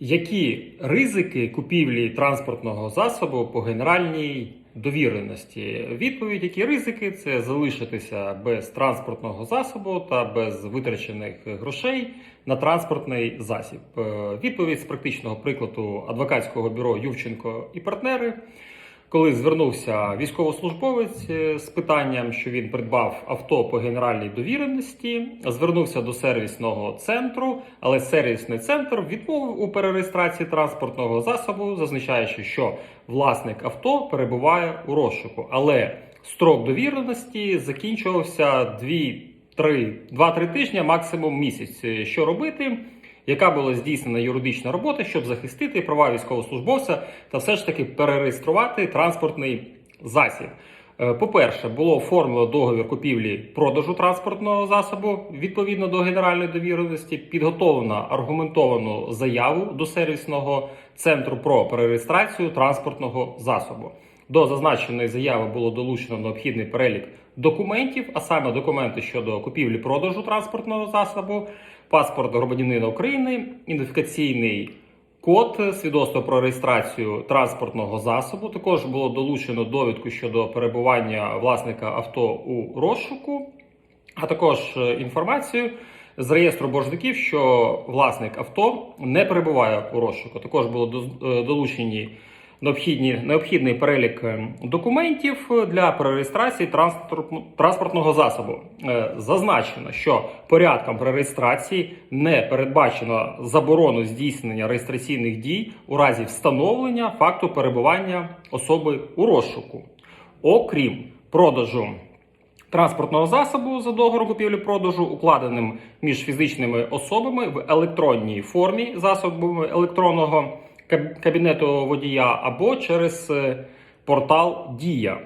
Які ризики купівлі транспортного засобу по генеральній довіреності? Відповідь, які ризики це залишитися без транспортного засобу та без витрачених грошей на транспортний засіб. Е, Відповідь з практичного прикладу адвокатського бюро Ювченко і партнери. Коли звернувся військовослужбовець е, з питанням, що він придбав авто по генеральній довіреності, звернувся до сервісного центру, але сервісний центр відмовив у перереєстрації транспортного засобу, зазначаючи, що власник авто перебуває у розшуку. Але строк довіреності закінчувався 2-3 тижні, максимум місяць. Е, Що робити? Яка була здійснена юридична робота, щоб захистити права військовослужбовця та все ж таки перереєструвати транспортний засіб. Е, По-перше, було оформлено договір купівлі продажу транспортного засобу відповідно до генеральної довіреності, підготовлено аргументовану заяву до сервісного центру про перереєстрацію транспортного засобу. До зазначеної заяви було долучено необхідний перелік документів, а саме документи щодо купівлі-продажу транспортного засобу, паспорт громадянина України, ідентифікаційний код, свідоцтво про реєстрацію транспортного засобу. Також було долучено довідку щодо перебування власника авто у розшуку, а також е, інформацію з реєстру боржників, що власник авто не перебуває у розшуку. Також доз- е, долучені необхідні, необхідний перелік е, документів для перереєстрації транспорт- транспортного засобу. Е, Зазначено, що порядком перереєстрації не передбачено заборону здійснення реєстраційних дій у разі встановлення факту перебування особи у розшуку, окрім продажу транспортного засобу за договором купівлі-продажу, укладеним між фізичними особами в електронній формі засобами електронного кабінету водія або через е, портал Дія.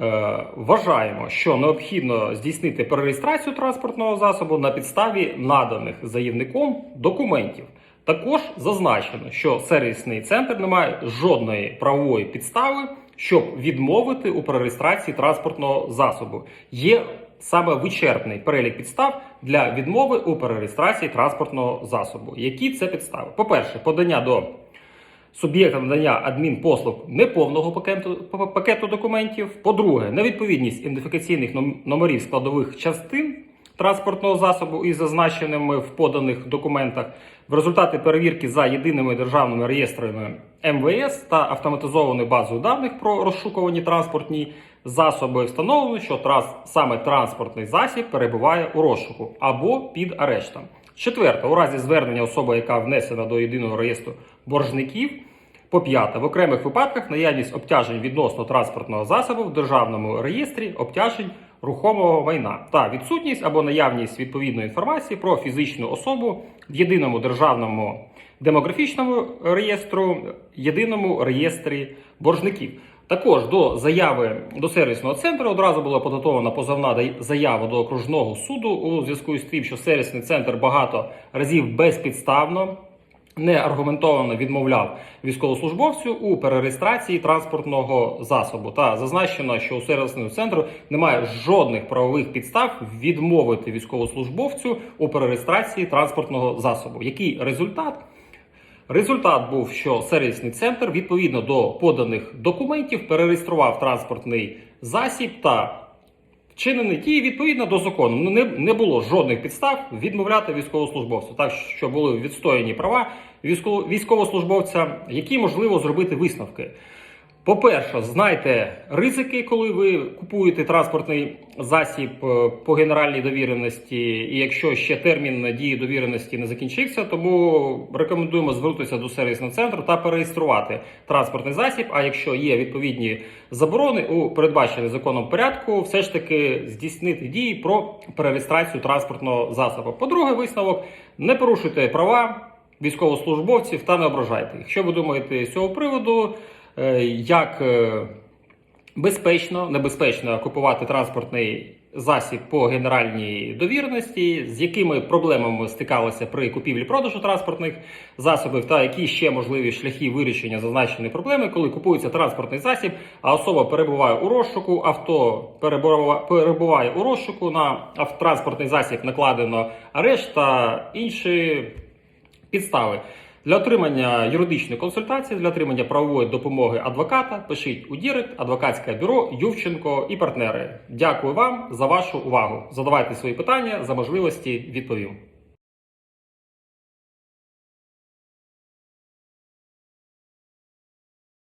Е, Вважаємо, що необхідно здійснити перереєстрацію транспортного засобу на підставі наданих заявником документів. Також зазначено, що сервісний центр не має жодної правової підстави, щоб відмовити у перереєстрації транспортного засобу. Є саме вичерпний перелік підстав для відмови у перереєстрації транспортного засобу. Які це підстави? По-перше, подання до суб'єкта надання адмінпослуг неповного пакету, пакету документів. По-друге, невідповідність ідентифікаційних номерів складових частин транспортного засобу із зазначеними в поданих документах. В результаті перевірки за єдиними державними реєстрами МВС та автоматизованою базою даних про розшукувані транспортні засоби встановлено, що саме транспортний засіб перебуває у розшуку або під арештом. Четверте, у разі звернення особи, яка внесена до єдиного реєстру боржників. По п'яте, в окремих випадках наявність обтяжень відносно транспортного засобу в державному реєстрі обтяжень рухомого майна та відсутність або наявність відповідної інформації про фізичну особу в єдиному державному демографічному реєстру, єдиному реєстрі боржників. Також до заяви до сервісного центру одразу була підготовлена позовна заява до окружного суду у зв'язку з тим, що сервісний центр багато разів безпідставно не аргументовано відмовляв військовослужбовцю у перереєстрації транспортного засобу. Та зазначено, що у сервісному центру немає жодних правових підстав відмовити військовослужбовцю у перереєстрації транспортного засобу. Який результат? Результат був, що сервісний центр відповідно до поданих документів перереєстрував транспортний засіб та вчинені дії відповідно до закону. Ну не, не було жодних підстав відмовляти військовослужбовцю, так що були відстояні права військово- військовослужбовця, які можливо зробити висновки. По-перше, знайте ризики, коли ви купуєте транспортний засіб е, по генеральній довіреності, і якщо ще термін дії довіреності не закінчився, тому рекомендуємо звернутися до сервісного центру та перереєструвати транспортний засіб. А якщо є відповідні заборони у передбаченій законом порядку, все ж таки здійснити дії про перереєстрацію транспортного засобу. По-друге, висновок не порушуйте права військовослужбовців та не ображайте. Якщо ви думаєте з цього приводу, як е, безпечно, небезпечно купувати транспортний засіб по генеральній довіреності, з якими проблемами стикалися при купівлі-продажу транспортних засобів, та які ще можливі шляхи вирішення зазначеної проблеми, коли купується транспортний засіб, а особа перебуває у розшуку, авто перебува- перебуває у розшуку, на транспортний засіб накладено арешт та інші підстави. Для отримання юридичної консультації, для отримання правової допомоги адвоката, пишіть у Дірект, адвокатське бюро Ювченко і партнери. Дякую вам за вашу увагу. Задавайте свої питання за можливості відповім.